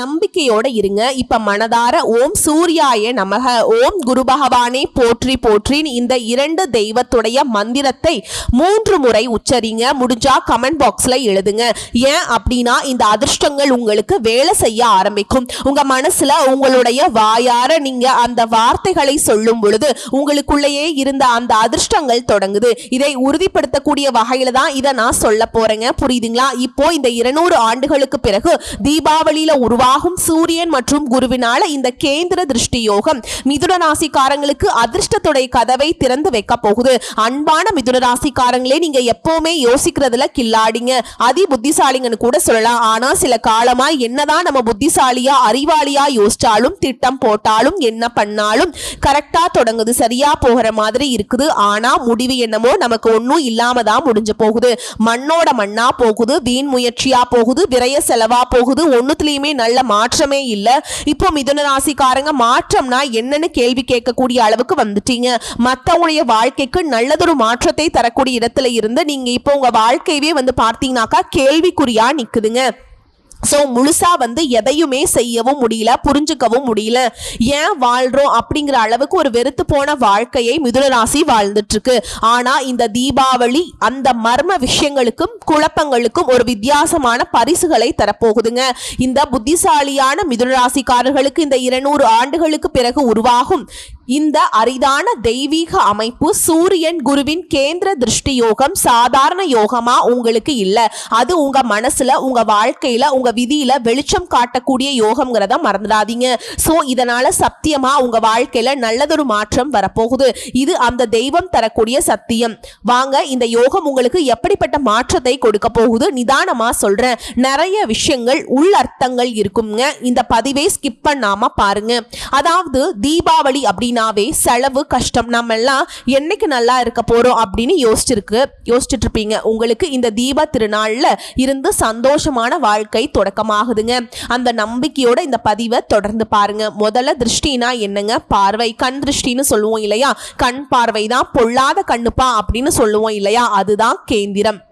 நம்பிக்கையோட இருங்க. இப்ப மனதார ஓம் சூர்யாய நமக ஓம் குரு பகவானே போற்றி போற்றின் இந்த இரண்டு தெய்வத்துடைய மந்திரத்தை மூன்று முறை உச்சரிங்க. முடிஞ்சா கமெண்ட் பாக்ஸ்ல எழுதுங்க. ஏன் அப்படின்னா இந்த அதிர்ஷ்டங்கள் உங்களுக்கு வேலை செய்ய ஆரம்பிக்கும். உங்க மனசுல உங்களுடைய வாயார நீங்க அந்த வார்த்தைகளை சொல்லும் பொழுது உங்களுக்குள்ளேயே இருந்த அந்த அதிர்ஷ்டங்கள் தொடங்குது. இதை உறுதிப்படுத்தக்கூடிய வகையில தான் இதை நான் சொல்ல போறேங்க. புரியுதுங்களா? இப்போ இந்த இருநூறு ஆண்டுகளுக்கு பிறகு தீபாவளியில உருவாகும் சூரியன் மற்றும் குருவினால இந்த கேந்திர திருஷ்டி யோகம் மிதுன ராசிக்காரங்களுக்கு அதிர்ஷ்டத்துடைய கதவை திறந்து வைக்க போகுது. அன்பான மிதுன ராசிக்காரங்களே நீங்க எப்பவுமே யோசிக்கிறதுல கில்லாடிங்க. அதி புத்திசாலிங்கன்னு கூட சொல்லலாம். ஆனா சில காலமா என்னதான் நம்ம புத்திசாலியா அறிவாளியா யோசிச்சாலும் திட்டம் போட்டாலும் என்ன பண்ணாலும் கரெக்டா தொடங்குது. சரியா போகிற மாதிரி இருக்குது. ஆனா முடிவு என்னமோ நமக்கு ஒன்றும் இல்லாம தான் முடிஞ்சு போகுது. மண்ணோட மண்ணா போகுது. வீண் முயற்சியா போகுது. விரய செலவா போகுது. ஒன்னுத்துலயுமே நல்ல மாற்றமே இல்லை. இப்போ மிதுன ராசிக்காரங்க மாற்றம்னா என்னன்னு கேள்வி கேட்கக்கூடிய அளவுக்கு வந்துட்டீங்க. மற்றவங்களுடைய வாழ்க்கைக்கு நல்லதொரு மாற்றத்தை தரக்கூடிய இடத்துல இருந்து நீங்க இப்போ உங்க வாழ்க்கையவே வந்து பார்த்தீங்கன்னாக்கா கேள்விக்குறியா நிக்குதுங்க. ஸோ முழுசாக வந்து எதையுமே செய்யவும் முடியல புரிஞ்சுக்கவும் முடியல. ஏன் வாழ்கிறோம் அப்படிங்கிற அளவுக்கு ஒரு வெறுத்து போன வாழ்க்கையை மிதுனராசி ராசி ஆனால் இந்த தீபாவளி அந்த மர்ம விஷயங்களுக்கும் குழப்பங்களுக்கும் ஒரு வித்தியாசமான பரிசுகளை தரப்போகுதுங்க. இந்த புத்திசாலியான மிதுனராசிக்காரர்களுக்கு இந்த இருநூறு ஆண்டுகளுக்கு பிறகு உருவாகும் இந்த அரிதான தெய்வீக அமைப்பு சூரியன் குருவின் கேந்திர திருஷ்டி யோகம் சாதாரண யோகமா உங்களுக்கு இல்லை. அது உங்க மனசுல உங்க வாழ்க்கையில உங்க விதியில வெளிச்சம் காட்டக்கூடிய யோகம்ங்கிறத மறந்துடாதீங்க. சோ இதனால சத்தியமா உங்க வாழ்க்கையில நல்லதொரு மாற்றம் வரப்போகுது. இது அந்த தெய்வம் தரக்கூடிய சத்தியம். வாங்க இந்த யோகம் உங்களுக்கு எப்படிப்பட்ட மாற்றத்தை கொடுக்க போகுது? நிதானமா சொல்றேன். நிறைய விஷயங்கள் உள் அர்த்தங்கள் இருக்குங்க. இந்த பதிவை ஸ்கிப் பண்ணாம பாருங்க. அதாவது தீபாவளி அப்படின்னாவே செலவு கஷ்டம் நம்ம எல்லாம் என்னைக்கு நல்லா இருக்க போறோம் அப்படின்னு யோசிச்சிருக்கு. யோசிச்சுட்டு இருப்பீங்க. உங்களுக்கு இந்த தீப திருநாள்ல இருந்து சந்தோஷமான வாழ்க்கை தொடக்கமாகுதுங்க. அந்த நம்பிக்கையோட இந்த பதிவை தொடர்ந்து பாருங்க. முதல்ல திருஷ்டினா என்னங்க? பார்வை. கண் திருஷ்டின்னு சொல்லுவோம் இல்லையா? கண் பார்வை தான் பொல்லாத கண்ணுப்பா அப்படின்னு சொல்லுவோம் இல்லையா? அதுதான் கேந்திரம்.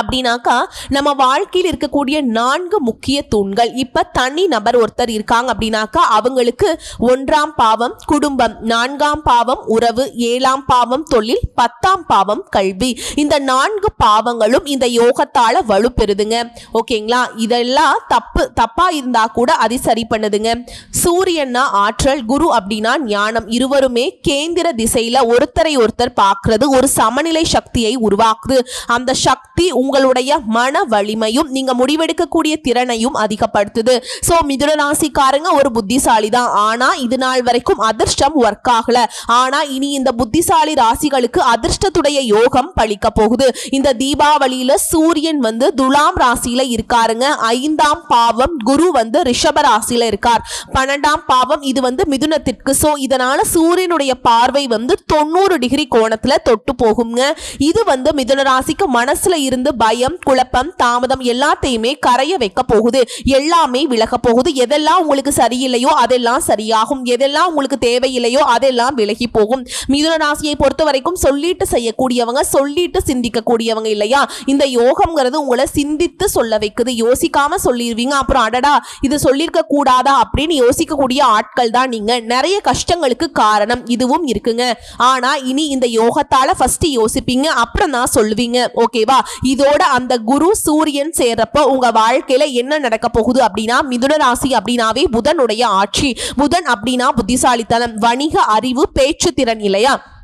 அப்படின்னாக்கா நம்ம வாழ்க்கையில் இருக்கக்கூடிய நான்கு முக்கிய தூண்கள். இப்போ தனி நபர் ஒருத்தர் இருக்காங்க அப்படின்னாக்கா அவங்களுக்கு ஒன்றாம் பாவம் குடும்பம். நான்காம் பாவம் உறவு. ஏழாம் பாவம் தொழில். பத்தாம் பாவம் கல்வி. இந்த நான்கு பாவங்களும் இந்த யோகத்தால் வலுப்பெறுதுங்க. ஓகேங்களா? இதெல்லாம் தப்பு தப்பாக இருந்தால் கூட அதை சரி பண்ணுதுங்க. சூரியன்னா ஆற்றல் குரு அப்படின்னா ஞானம். இருவருமே கேந்திர திசையில் ஒருத்தரை ஒருத்தர் பார்க்குறது ஒரு சமநிலை சக்தியை உருவாக்குது. அந்த சக்தி உங்களுடைய மன வலிமையும் நீங்க முடிவெடுக்கக்கூடிய திறனையும் அதிகப்படுத்துது. சோ மிதுன ராசிக்காரங்க ஒரு புத்திசாலி தான் ஆனா இது நாள் வரைக்கும் அதிர்ஷ்டம் ஒர்க் ஆகல. ஆனா இனி இந்த புத்திசாலி ராசிகளுக்கு அதிர்ஷ்டத்துடைய யோகம் பழிக்க போகுது. இந்த தீபாவளியில சூரியன் வந்து துலாம் ராசியில இருக்காருங்க. ஐந்தாம் பாவம் குரு வந்து ரிஷப ராசியில இருக்கார். பன்னெண்டாம் பாவம் இது வந்து மிதுனத்திற்கு. சோ இதனால சூரியனுடைய பார்வை வந்து தொண்ணூறு டிகிரி கோணத்துல தொட்டு போகுங்க. இது வந்து மிதுன ராசிக்கு மனசுல இருந்து பயம் குழப்பம் தாமதம் எல்லாத்தையுமே கரைய வைக்க போகுது. எல்லாமே விலக போகுது. எதெல்லாம் உங்களுக்கு சரியில்லையோ அதெல்லாம் சரியாகும். எதெல்லாம் உங்களுக்கு தேவையில்லையோ அதெல்லாம் விலகி போகும். மிதுன ராசியை பொறுத்த வரைக்கும் சொல்லிட்டு செய்யக்கூடியவங்க சொல்லிட்டு சிந்திக்கக்கூடியவங்க இல்லையா? இந்த யோகம்ங்கிறது உங்களை சிந்தித்து சொல்ல வைக்குது. யோசிக்காம சொல்லிடுவீங்க. அப்புறம் அடடா இது சொல்லியிருக்க கூடாதா அப்படின்னு யோசிக்கக்கூடிய ஆட்கள் தான் நீங்க. நிறைய கஷ்டங்களுக்கு காரணம் இதுவும் இருக்குங்க. ஆனா இனி இந்த யோகத்தால ஃபர்ஸ்ட் யோசிப்பீங்க. அப்புறம் தான் சொல்லுவீங்க. ஓகேவா? இதோட அந்த குரு சூரியன் சேர்றப்போ உங்க வாழ்க்கையில என்ன நடக்க போகுது அப்படின்னா மிதுன ராசி அப்படின்னாவே புதனுடைய ஆட்சி. புதன் அப்படின்னா புத்திசாலித்தனம் வணிக அறிவு பேச்சு திறன் இல்லையா?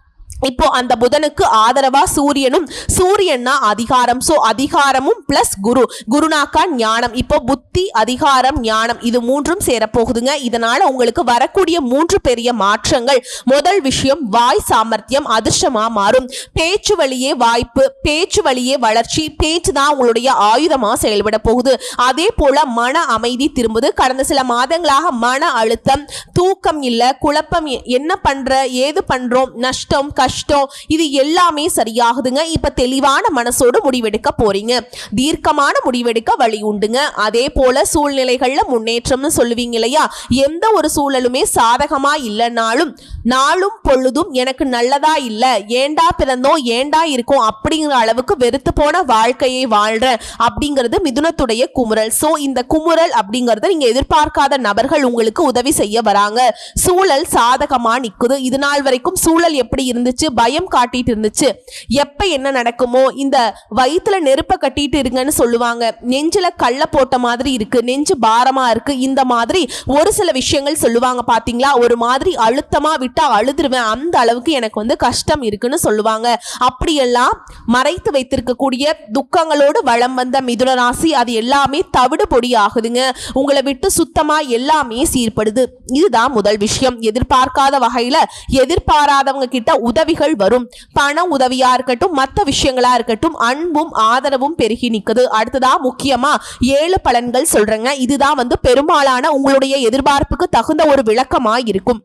இப்போ அந்த புதனுக்கு ஆதரவா சூரியனும் சூரியன்னா அதிகாரம். ஸோ அதிகாரமும் பிளஸ் குரு. குருனாக்கா ஞானம். இப்போ புத்தி அதிகாரம் ஞானம் இது மூன்றும் சேரப்போகுதுங்க. இதனால உங்களுக்கு வரக்கூடிய மூன்று பெரிய மாற்றங்கள். முதல் விஷயம் வாய் சாமர்த்தியம் அதிர்ஷ்டமா மாறும். பேச்சு வழியே வாய்ப்பு பேச்சு வழியே வளர்ச்சி பேச்சு தான் உங்களுடைய ஆயுதமா செயல்பட போகுது. அதே போல மன அமைதி திரும்புது. கடந்த சில மாதங்களாக மன அழுத்தம் தூக்கம் இல்லை குழப்பம் என்ன பண்ற ஏது பண்றோம் நஷ்டம் கஷ்டம் கஷ்டம். இது எல்லாமே சரியாகுதுங்க. இப்ப தெளிவான மனசோடு முடிவெடுக்க போறீங்க. தீர்க்கமான முடிவெடுக்க வழி உண்டுங்க. அதே போல சூழ்நிலைகள்ல முன்னேற்றம்னு சொல்லுவீங்க இல்லையா? எந்த ஒரு சூழலுமே சாதகமா இல்லைனாலும் நாளும் பொழுதும் எனக்கு நல்லதா இல்ல ஏண்டா பிறந்தோம் ஏண்டா இருக்கும் அப்படிங்கிற அளவுக்கு வெறுத்து போன வாழ்க்கையை வாழ்ற அப்படிங்கிறது மிதுனத்துடைய குமுறல். சோ இந்த குமுறல் அப்படிங்கறத நீங்க எதிர்பார்க்காத நபர்கள் உங்களுக்கு உதவி செய்ய வராங்க. சூழல் சாதகமா நிக்குது. இது நாள் வரைக்கும் சூழல் எப்படி இருந்துச்சு? பயம் காட்டிட்டு இருந்துச்சு. எப்ப என்ன நடக்குமோ இந்த வயித்துல நெருப்ப கட்டிட்டு இருங்கன்னு சொல்லுவாங்க. நெஞ்சில கள்ள போட்ட மாதிரி இருக்கு நெஞ்சு பாரமா இருக்கு இந்த மாதிரி ஒரு சில விஷயங்கள் சொல்லுவாங்க பாத்தீங்களா? ஒரு மாதிரி அழுத்தமா விட்டா அழுதுருவேன் அந்த அளவுக்கு எனக்கு வந்து கஷ்டம் இருக்குன்னு சொல்லுவாங்க. அப்படியெல்லாம் மறைத்து வைத்திருக்கக்கூடிய துக்கங்களோடு வளம் வந்த மிதுன ராசி அது எல்லாமே தவிடு பொடி ஆகுதுங்க. உங்களை விட்டு சுத்தமா எல்லாமே சீர்படுது. இதுதான் முதல் விஷயம். எதிர்பார்க்காத வகையில எதிர்பாராதவங்க கிட்ட உதவிகள் வரும். பண உதவியா இருக்கட்டும் மற்ற விஷயங்களா இருக்கட்டும் அன்பும் ஆதரவும் பெருகி நிற்குது அடுத்ததா முக்கியமா ஏழு பலன்கள் சொல்றேங்க. இதுதான் வந்து பெரும்பாலான உங்களுடைய எதிர்பார்ப்புக்கு தகுந்த ஒரு விளக்கமா இருக்கும்.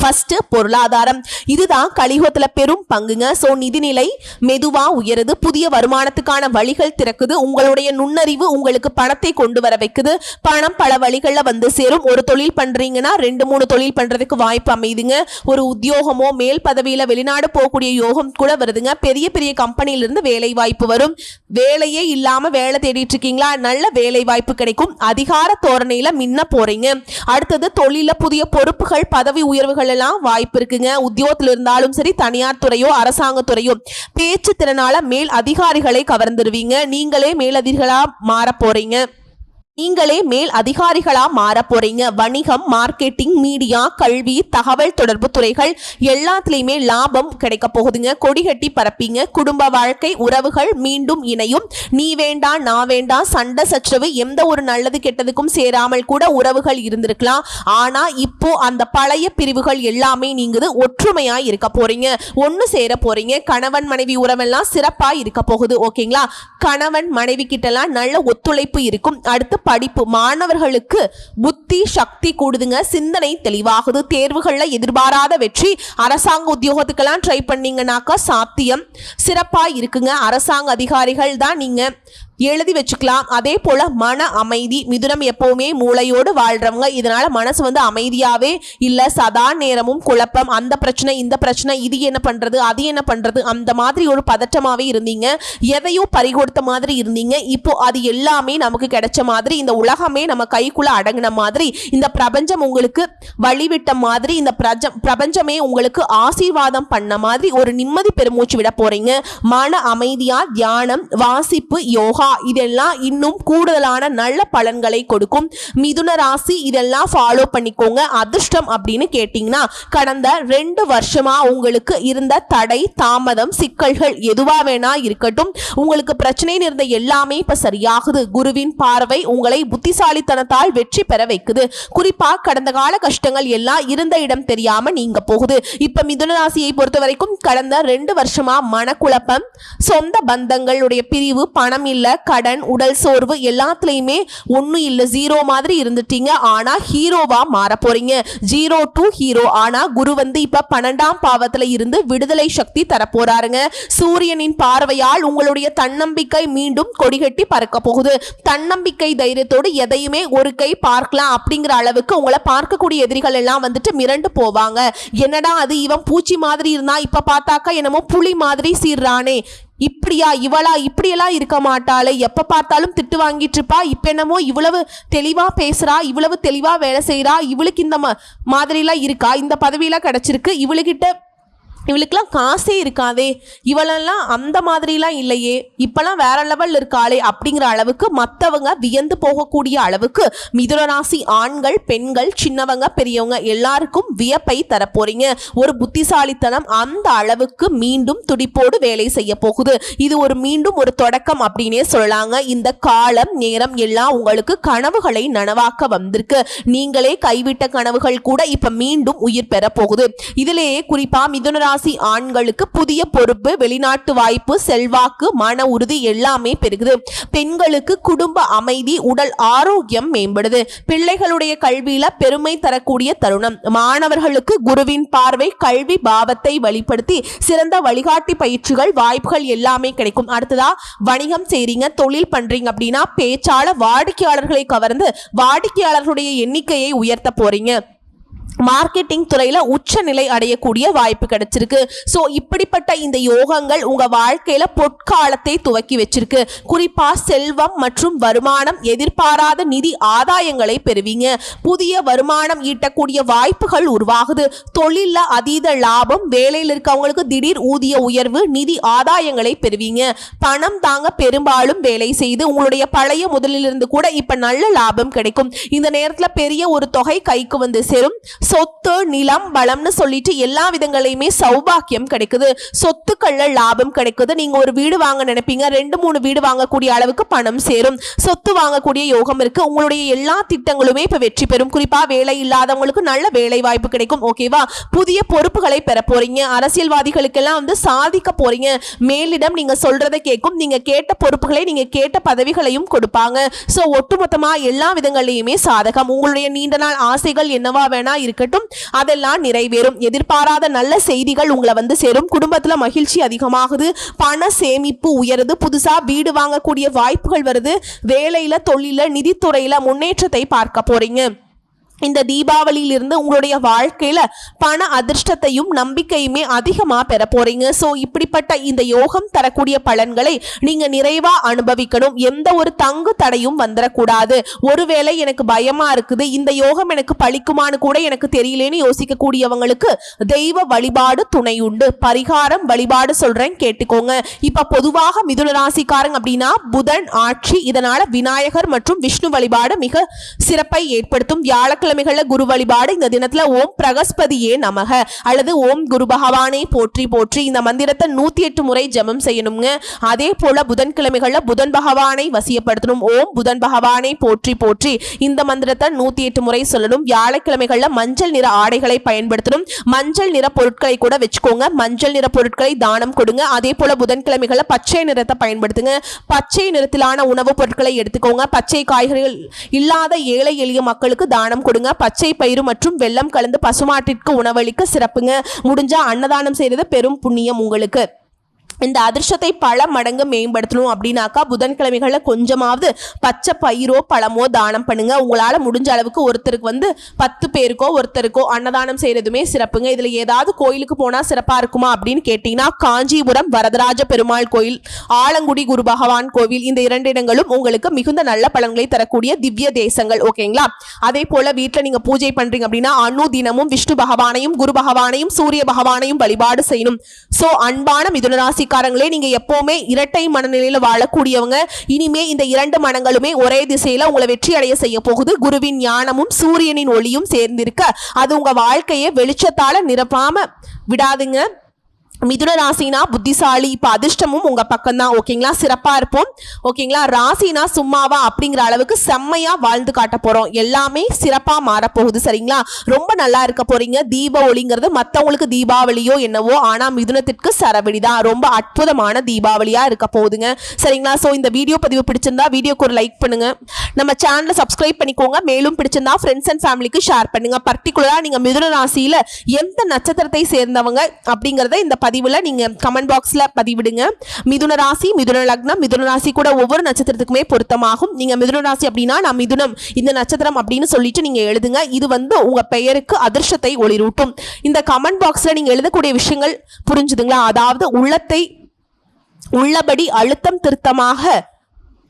ஃபர்ஸ்ட் பொருளாதாரம். இதுதான் கலியுகத்துல பெரும் பங்குங்க. ஸோ நிதிநிலை மெதுவா உயருது. புதிய வருமானத்துக்கான வழிகள் திறக்குது. உங்களுடைய நுண்ணறிவு உங்களுக்கு பணத்தை கொண்டு வர வைக்குது. பணம் பல வழிகளில் வந்து சேரும். ஒரு தொழில் பண்றீங்கன்னா ரெண்டு மூணு தொழில் பண்றதுக்கு வாய்ப்பு அமையுதுங்க ஒரு உத்தியோகமோ மேல் பதவியில வெளிநாடு போகக்கூடிய யோகம் கூட வருதுங்க. பெரிய பெரிய கம்பெனியிலிருந்து வேலை வாய்ப்பு வரும். வேலையே இல்லாம வேலை தேடிட்டு இருக்கீங்களா நல்ல வேலை வாய்ப்பு கிடைக்கும். அதிகார தோரணையில மின்ன போறீங்க. அடுத்தது தொழில புதிய பொறுப்புகள் பதவி உயர்வுகள் எல்லாம் வாய்ப்பு இருக்குங்க. உத்தியோகத்தில் இருந்தாலும் சரி தனியார் துறையோ அரசாங்கத்துறையோ பேச்சு திறனால மேல் அதிகாரிகளை கவர்ந்துருவீங்க. நீங்களே மேலதிகளா மாற போறீங்க. நீங்களே மேல் அதிகாரிகளா மாற போறீங்க. வணிகம் மார்க்கெட்டிங் மீடியா கல்வி தகவல் தொடர்பு துறைகள் எல்லாத்துலயுமே லாபம் கிடைக்க போகுதுங்க. கொடிகட்டி பரப்பீங்க. குடும்ப வாழ்க்கை உறவுகள் மீண்டும் இணையும். நீ வேண்டாம் நான் வேண்டாம் சண்டை சச்சரவு எந்த ஒரு நல்லது கெட்டதுக்கும் சேராமல் கூட உறவுகள் இருந்திருக்கலாம். ஆனா இப்போ அந்த பழைய பிரிவுகள் எல்லாமே நீங்குது. ஒற்றுமையா இருக்க போறீங்க. ஒன்னு சேர போறீங்க. கணவன் மனைவி உறவெல்லாம் சிறப்பா இருக்க போகுது. ஓகேங்களா? கணவன் மனைவி கிட்டலாம் நல்ல ஒத்துழைப்பு இருக்கும். அடுத்து படிப்பு. மாணவர்களுக்கு புத்தி சக்தி கூடுதுங்க. சிந்தனை தெளிவாகுது. தேர்வுகளில் எதிர்பாராத வெற்றி. அரசாங்க உத்தியோகத்துக்கெல்லாம் ட்ரை பண்ணீங்கன்னாக்கா சாத்தியம். சிறப்பாக இருக்குங்க. அரசாங்க அதிகாரிகள் தான் நீங்கள் எழுதி வச்சுக்கலாம். அதே போல மன அமைதி மிதுனம் எப்பவுமே மூளையோடு வாழ்றவங்க. இதனால மனசு வந்து அமைதியாவே இல்ல சதா நேரமும் குழப்பம். அந்த பிரச்சனை இந்த பிரச்சனை இது என்ன பண்றது அது என்ன பண்றது அந்த மாதிரி ஒரு பதட்டமாவே இருந்தீங்க. எதையோ பறிகொடுத்த மாதிரி இருந்தீங்க. இப்போ அது எல்லாமே நமக்கு கிடைச்ச மாதிரி இந்த உலகமே நம்ம கைக்குள்ள அடங்கின மாதிரி இந்த பிரபஞ்சம் உங்களுக்கு வழிவிட்ட மாதிரி இந்த பிரஜ பிரபஞ்சமே உங்களுக்கு ஆசீர்வாதம் பண்ண மாதிரி ஒரு நிம்மதி பெருமூச்சு விட போறீங்க. மன அமைதியா தியானம் வாசிப்பு யோகா இதெல்லாம் இன்னும் கூடுதலான நல்ல பலன்களை கொடுக்கும். மிதுன ராசி இதெல்லாம் ஃபாலோ பண்ணிக்கோங்க. அதிர்ஷ்டம் அப்படின்னு கேட்டிங்கன்னா கடந்த ரெண்டு வருஷமா உங்களுக்கு இருந்த தடை தாமதம் சிக்கல்கள் எதுவா வேணா இருக்கட்டும். உங்களுக்கு பிரச்சனைன்னு இருந்த எல்லாமே இப்ப சரியாகுது. குருவின் பார்வை உங்களை புத்திசாலித்தனத்தால் வெற்றி பெற வைக்குது. குறிப்பா கடந்த கால கஷ்டங்கள் எல்லாம் இருந்த இடம் தெரியாம நீங்க போகுது. இப்ப மிதுன ராசியை பொறுத்த வரைக்கும் கடந்த ரெண்டு வருஷமா மனக்குழப்பம் சொந்த பந்தங்களுடைய பிரிவு பணம் இல்ல கடன் உடல் சோர்வு எல்லாத்துலேயுமே ஒன்றும் இல்லை. ஜீரோ மாதிரி இருந்துட்டீங்க. ஆனால் ஹீரோவா மாற போகிறீங்க ஜீரோ டு ஹீரோ ஆனால் குரு வந்து இப்போ பன்னெண்டாம் பாவத்தில் இருந்து விடுதலை சக்தி தரப்போகிறாருங்க சூரியனின் பார்வையால் உங்களுடைய தன்னம்பிக்கை மீண்டும் கொடிகட்டி பறக்க போகுது. தன்னம்பிக்கை தைரியத்தோடு எதையுமே ஒரு கை பார்க்கலாம் அப்படிங்கிற அளவுக்கு உங்களை பார்க்கக்கூடிய எதிரிகள் எல்லாம் வந்துட்டு மிரண்டு போவாங்க. என்னடா அது? இவன் பூச்சி மாதிரி இருந்தா இப்ப பார்த்தாக்கா என்னமோ புலி மாதிரி சீர்றானே. இப்படியா இவளா இப்படியெல்லாம் இருக்க மாட்டாளே. எப்போ பார்த்தாலும் திட்டு வாங்கிட்டு இருப்பா. இப்போ என்னமோ இவ்வளவு தெளிவாக பேசுகிறா இவ்வளவு தெளிவாக வேலை செய்கிறா இவளுக்கு இந்த ம- மாதிரிலாம் இருக்கா? இந்த பதவியெலாம் கிடச்சிருக்கு. இவளுக்கிட்ட இவளுக்கெல்லாம் காசே இருக்காதே. இவளெல்லாம் அந்த மாதிரிலாம் இல்லையே. இப்பெல்லாம் வேற லெவல் இருக்காளே அப்படிங்கிற அளவுக்கு மற்றவங்க வியந்து போகக்கூடிய அளவுக்கு மிதுனராசி ஆண்கள் பெண்கள் சின்னவங்க பெரியவங்க எல்லாருக்கும் வியப்பை தரப்போறீங்க. ஒரு புத்திசாலித்தனம் அந்த அளவுக்கு மீண்டும் துடிப்போடு வேலை செய்ய போகுது. இது ஒரு மீண்டும் ஒரு தொடக்கம் அப்படின்னே சொல்லலாங்க. இந்த காலம் நேரம் எல்லாம் உங்களுக்கு கனவுகளை நனவாக்க வந்திருக்கு. நீங்களே கைவிட்ட கனவுகள் கூட இப்ப மீண்டும் உயிர் பெற போகுது. இதிலேயே குறிப்பா மிதுனராசி ராசி ஆண்களுக்கு புதிய பொறுப்பு வெளிநாட்டு வாய்ப்பு செல்வாக்கு மன உறுதி எல்லாமே பெருகுது. பெண்களுக்கு குடும்ப அமைதி உடல் ஆரோக்கியம் மேம்படுது. பிள்ளைகளுடைய கல்வியில பெருமை தரக்கூடிய தருணம். மாணவர்களுக்கு குருவின் பார்வை கல்வி பாவத்தை வெளிப்படுத்தி சிறந்த வழிகாட்டி பயிற்சிகள் வாய்ப்புகள் எல்லாமே கிடைக்கும். அடுத்ததா வணிகம் செய்றீங்க தொழில் பண்றீங்க அப்படின்னா பேச்சாளர் வாடிக்கையாளர்களை கவர்ந்து வாடிக்கையாளர்களுடைய எண்ணிக்கையை உயர்த்த போறீங்க. மார்க்கெட்டிங் துறையில் உச்சநிலை அடையக்கூடிய வாய்ப்பு கிடைச்சிருக்கு. ஸோ இப்படிப்பட்ட இந்த யோகங்கள் உங்கள் வாழ்க்கையில் பொற்காலத்தை துவக்கி வச்சிருக்கு. குறிப்பாக செல்வம் மற்றும் வருமானம் எதிர்பாராத நிதி ஆதாயங்களை பெறுவீங்க. புதிய வருமானம் ஈட்டக்கூடிய வாய்ப்புகள் உருவாகுது. தொழிலில் அதீத லாபம் வேலையில் இருக்கவங்களுக்கு திடீர் ஊதிய உயர்வு நிதி ஆதாயங்களை பெறுவீங்க. பணம் தாங்க பெரும்பாலும் வேலை செய்து உங்களுடைய பழைய முதலிலிருந்து கூட இப்போ நல்ல லாபம் கிடைக்கும். இந்த நேரத்தில் பெரிய ஒரு தொகை கைக்கு வந்து சேரும். சொத்து நிலம் பலம்னு சொல்லிட்டு எல்லா விதங்களையுமே சௌபாக்கியம் கிடைக்குது. சொத்துக்கள்ல லாபம் கிடைக்குது. நீங்க ஒரு வீடு வாங்க நினைப்பீங்க. ரெண்டு மூணு வீடு வாங்கக்கூடிய அளவுக்கு பணம் சேரும். சொத்து வாங்கக்கூடிய யோகம் இருக்கு. உங்களுடைய எல்லா திட்டங்களுமே இப்ப வெற்றி பெறும். குறிப்பா வேலை இல்லாதவங்களுக்கு நல்ல வேலை வாய்ப்பு கிடைக்கும். ஓகேவா புதிய பொறுப்புகளை பெற போறீங்க. அரசியல்வாதிகளுக்கெல்லாம் வந்து சாதிக்க போறீங்க. மேலிடம் நீங்க சொல்றதை கேட்கும். நீங்க கேட்ட பொறுப்புகளை நீங்க கேட்ட பதவிகளையும் கொடுப்பாங்க. சோ ஒட்டுமொத்தமா எல்லா விதங்களையுமே சாதகம். உங்களுடைய நீண்ட நாள் ஆசைகள் என்னவா வேணா இருக்கட்டும். அதெல்லாம் நிறைவேறும். எதிர்பாராத நல்ல செய்திகள் உங்களை வந்து சேரும். குடும்பத்துல மகிழ்ச்சி அதிகமாகுது. பண சேமிப்பு உயருது. புதுசா வீடு வாங்கக்கூடிய வாய்ப்புகள் வருது. வேலையில தொழில நிதித்துறையில முன்னேற்றத்தை பார்க்க போறீங்க. இந்த தீபாவளியிலிருந்து உங்களுடைய வாழ்க்கையில பண அதிர்ஷ்டத்தையும் நம்பிக்கையுமே அதிகமா பெற போறீங்க. ஸோ இப்படிப்பட்ட இந்த யோகம் தரக்கூடிய பலன்களை நீங்க நிறைவா அனுபவிக்கணும். எந்த ஒரு தங்கு தடையும் வந்துடக்கூடாது ஒருவேளை எனக்கு பயமா இருக்குது இந்த யோகம் எனக்கு பழிக்குமான்னு கூட எனக்கு தெரியலேன்னு யோசிக்கக்கூடியவங்களுக்கு தெய்வ வழிபாடு துணை உண்டு. பரிகாரம் வழிபாடு சொல்றேன் கேட்டுக்கோங்க. இப்ப பொதுவாக மிதுன ராசிக்காரங்க அப்படின்னா புதன் ஆட்சி இதனால விநாயகர் மற்றும் விஷ்ணு வழிபாடு மிக சிறப்பை ஏற்படுத்தும். வியாழக்கிழமைகள்ல குரு வழிபாடு. இந்த தினத்துல ஓம் பிரகஸ்பதியே நமக. அல்லது ஓம் குரு பகவானை போற்றி போற்றி. இந்த மந்திரத்தை நூத்தி எட்டு முறை ஜெபம் செய்யணுங்க அதே போல புதன்கிழமைகள்ல புதன் பகவானை வசியப்படுத்தணும். ஓம் புதன் பகவானை போற்றி போற்றி. இந்த மந்திரத்தை நூத்தி எட்டு முறை சொல்லணும். வியாழக்கிழமைகள்ல மஞ்சள் நிற ஆடைகளை பயன்படுத்தணும். மஞ்சள் நிற பொருட்களை கூட வச்சுக்கோங்க. மஞ்சள் நிற பொருட்களை தானம் கொடுங்க. அதே போல புதன்கிழமைகள்ல பச்சை நிறத்தை பயன்படுத்துங்க. பச்சை நிறத்திலான உணவுப் பொருட்களை எடுத்துக்கோங்க. பச்சை காய்கறிகள் இல்லாத ஏழை எளிய மக்களுக்கு தானம் கொடுங்க பச்சை பயிறு மற்றும் வெள்ளம் கலந்து பசுமாட்டிற்கு உணவளிக்க சிறப்புங்க. முடிஞ்சா அன்னதானம் செய்யறது பெரும் புண்ணியம் உங்களுக்கு. இந்த அதிர்ஷ்டத்தை பல மடங்கு மேம்படுத்தணும் அப்படின்னாக்கா புதன்கிழமைகளில் கொஞ்சமாவது பச்சை பயிரோ பழமோ தானம் பண்ணுங்க. உங்களால் முடிஞ்ச அளவுக்கு ஒருத்தருக்கு வந்து பத்து பேருக்கோ ஒருத்தருக்கோ அன்னதானம் செய்யறதுமே சிறப்புங்க. இதில் ஏதாவது கோயிலுக்கு போனால் சிறப்பாக இருக்குமா அப்படின்னு கேட்டிங்கன்னா காஞ்சிபுரம் வரதராஜ பெருமாள் கோயில் ஆலங்குடி குரு பகவான் கோவில் இந்த இரண்டு இடங்களும் உங்களுக்கு மிகுந்த நல்ல பலன்களை தரக்கூடிய திவ்ய தேசங்கள் ஓகேங்களா? அதே போல் வீட்டில் நீங்கள் பூஜை பண்ணுறீங்க அப்படின்னா அணு தினமும் விஷ்ணு பகவானையும் குரு பகவானையும் சூரிய பகவானையும் வழிபாடு செய்யணும். ஸோ அன்பான மிதுனராசி ராசிக்காரங்களே நீங்க எப்பவுமே இரட்டை மனநிலையில வாழக்கூடியவங்க. இனிமே இந்த இரண்டு மனங்களுமே ஒரே திசையில உங்களை வெற்றி அடைய செய்ய போகுது. குருவின் ஞானமும் சூரியனின் ஒளியும் சேர்ந்திருக்க அது உங்க வாழ்க்கையை வெளிச்சத்தால நிரப்பாம விடாதுங்க. மிதுன ராசினா புத்திசாலி இப்போ அதிர்ஷ்டமும் உங்கள் பக்கம் தான் ஓகேங்களா? சிறப்பாக இருப்போம். ஓகேங்களா? ராசினா சும்மாவா அப்படிங்கிற அளவுக்கு செம்மையாக வாழ்ந்து காட்ட போகிறோம் எல்லாமே சிறப்பாக மாறப்போகுது சரிங்களா? ரொம்ப நல்லா இருக்க போகிறீங்க தீப ஒளிங்கிறது மற்றவங்களுக்கு தீபாவளியோ என்னவோ ஆனால் மிதுனத்திற்கு சரவெடி தான் ரொம்ப அற்புதமான தீபாவளியாக இருக்க போகுதுங்க. சரிங்களா? ஸோ இந்த வீடியோ பதிவு பிடிச்சிருந்தா வீடியோக்கு ஒரு லைக் பண்ணுங்க. நம்ம சேனலை சப்ஸ்கிரைப் பண்ணிக்கோங்க. மேலும் பிடிச்சிருந்தா ஃப்ரெண்ட்ஸ் அண்ட் ஃபேமிலிக்கு ஷேர் பண்ணுங்க. பர்டிகுலராக நீங்கள் மிதுன ராசியில் எந்த நட்சத்திரத்தை சேர்ந்தவங்க அப்படிங்கிறத இந்த பதிவில் நீங்கள் கமெண்ட் பாக்ஸில் பதிவிடுங்க. மிதுன ராசி மிதுன லக்னம் மிதுன ராசி கூட ஒவ்வொரு நட்சத்திரத்துக்குமே பொருத்தமாகும். நீங்கள் மிதுன ராசி அப்படின்னா நான் மிதுனம் இந்த நட்சத்திரம் அப்படின்னு சொல்லிட்டு நீங்கள் எழுதுங்க. இது வந்து உங்கள் பெயருக்கு அதிர்ஷ்டத்தை ஒளிரூட்டும். இந்த கமெண்ட் பாக்ஸில் நீங்கள் எழுதக்கூடிய விஷயங்கள் புரிஞ்சுதுங்களா? அதாவது உள்ளத்தை உள்ளபடி அழுத்தம் திருத்தமாக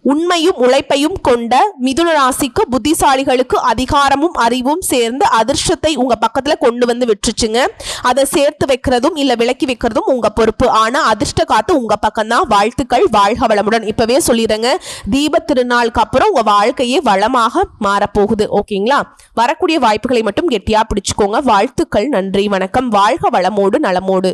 உண்மையும் உழைப்பையும் கொண்ட மிதுன ராசிக்கு புத்திசாலிகளுக்கு அதிகாரமும் அறிவும் சேர்ந்து அதிர்ஷ்டத்தை உங்க பக்கத்துல கொண்டு வந்து விட்டுருச்சுங்க. அதை சேர்த்து வைக்கிறதும் இல்ல விலக்கி வைக்கிறதும் உங்க பொறுப்பு. ஆனா அதிர்ஷ்ட காத்து உங்க பக்கம் தான் வாழ்த்துக்கள் வாழ்க வளமுடன். இப்பவே சொல்லிடுறேங்க. தீப திருநாளுக்கு அப்புறம் உங்க வாழ்க்கையே வளமாக மாறப்போகுது. ஓகேங்களா? வரக்கூடிய வாய்ப்புகளை மட்டும் கெட்டியா பிடிச்சுக்கோங்க. வாழ்த்துக்கள் நன்றி வணக்கம். வாழ்க வளமோடு நலமோடு.